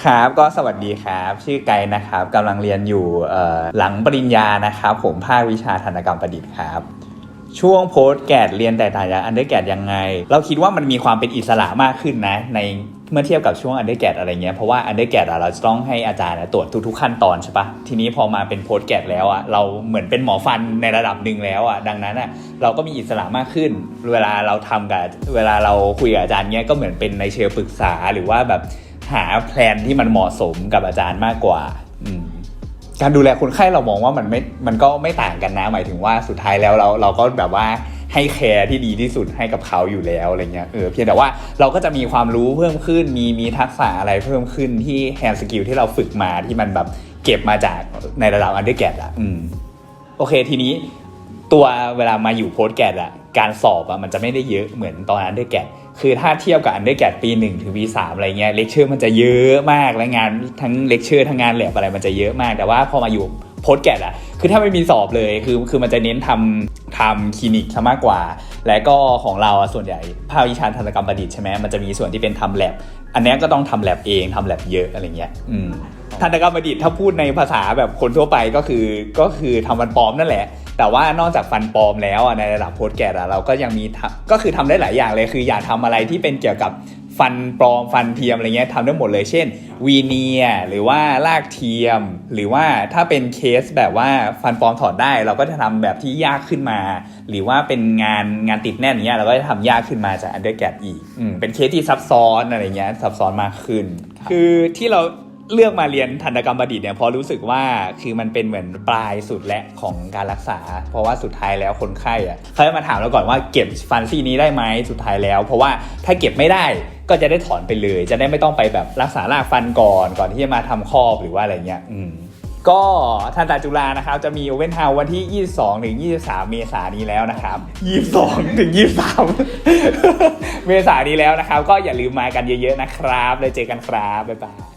ครับก็สวัสดีครับ ชื่อไกนะครับกำลังเรียนอยู่หลังปริญญานะครับ ผมภาควิชาธนกรรมประดิษฐ์ครับ ช่วงโพสแกดเรียนแตกต่างจากอันเดอร์แกดยังไง เราคิดว่ามันมีความเป็นอิสระมากขึ้นนะ ในเมื่อเทียบกับช่วงอันเดอร์แกดอะไรเงี้ยเพราะว่าอันเดอร์แกดอะเราจะต้องให้อาจารย์ตรวจทุกๆขั้นตอนใช่ปะทีนี้พอมาเป็นโพสแกดแล้วอะเราเหมือนเป็นหมอฟันในระดับหนึ่งแล้วอะดังนั้นอะเราก็มีอิสระมากขึ้น เวลาเราทำกับเวลาเราคุยกับอาจารย์เนี้ยก็เหมือนเป็นในเชิงปรึกษาหรือว่าแบบ หาแพลนที่มันเหมาะสมกับอาจารย์มากกว่าการดูแลคนไข้เรามองว่ามันไม่ มันก็ไม่ต่างกันนะ หมายถึงว่าสุดท้ายแล้วเราเราก็แบบว่าให้แคร์ที่ดีที่สุดให้กับเขาอยู่แล้วอะไรเงี้ยเออเพียงแต่ว่าเราก็จะมีความรู้เพิ่มขึ้น มีมีทักษะอะไรเพิ่มขึ้นที่แฮนด์สกิลที่เราฝึกมาที่มันแบบเก็บมาจากในระดับอันเดอร์แกดอะอืมโอเคทีนี้ตัวเวลามาอยู่โพสแกดอะการสอบอะมันจะไม่ได้เยอะเหมือนตอนอันเดอร์แกด คือถ้าเทียบกับอันเดอร์แกดปี 1 ถึงปี3อะไรเงี้ยเลคเชอร์มันจะเยอะมากและงานทั้งเลคเชอร์ทั้งงานแลบอะไรมันจะเยอะมาก แต่ว่าพอมาอยู่โพสต์แกดอะคือถ้าไม่มีสอบเลยคือคือมันจะเน้นทำทำคลินิกซะมากกว่า และก็ของเราอะส่วนใหญ่ภาควิชาทันตกรรมประดิษฐ์ใช่ไหมมันจะมีส่วนที่เป็นทำแลบอันเนี้ยก็ต้องทำแลบเองทำแลบเยอะอะไรเงี้ยอืมทันตกรรมประดิษฐ์ถ้าพูดในภาษาแบบคนทั่วไปก็คือก็คือทำฟันปลอมนั่นแหละ แต่ว่านอกจากฟันปลอมแล้วในระดับโพสแกะเราก็ยังมีทำก็คือทำได้หลายอย่างเลยคืออยากทำอะไรที่เป็นเกี่ยวกับฟันปลอมฟันเทียมอะไรเงี้ยทำได้หมดเลย เช่นวีเนียหรือว่าลากเทียม หรือว่าถ้าเป็นเคสแบบว่าฟันปลอมถอดได้ เราก็จะทำแบบที่ยากขึ้นมา หรือว่าเป็นงานงานติดแน่นเนี้ยเราก็จะทำยากขึ้นมาจากอันเดอร์แกดอีกอเป็นเคสที่ซับซ้อนอะไรเงี้ยซับซ้อนมากขึ้น คือที่เรา เลือกมาเรียนทันตกรรมบดิษฐ์เนี่ยเพราะรู้สึกว่าคือมันเป็นเหมือนปลายสุดและของการรักษา เพราะว่าสุดท้ายแล้วคนไข้อะเขาจะมาถามเราก่อนว่าเก็บฟันซี่นี้ได้ไหมสุดท้ายแล้ว เพราะว่าถ้าเก็บไม่ได้ก็จะได้ถอนไปเลย จะได้ไม่ต้องไปแบบรักษารากฟันก่อนก่อนที่จะมาทำครอบหรือว่าอะไรเงี้ยอืมก็ทันตาจุฬานะครับจะมีโอเวนเฮาวันที่ 22 ถึง 23 เมษายนนี้แล้วนะครับ 22 ถึง 23 เมษายนนี้แล้วนะครับ ก็อย่าลืมมากันเยอะๆนะครับเลยเจอกันครับ บ๊ายบาย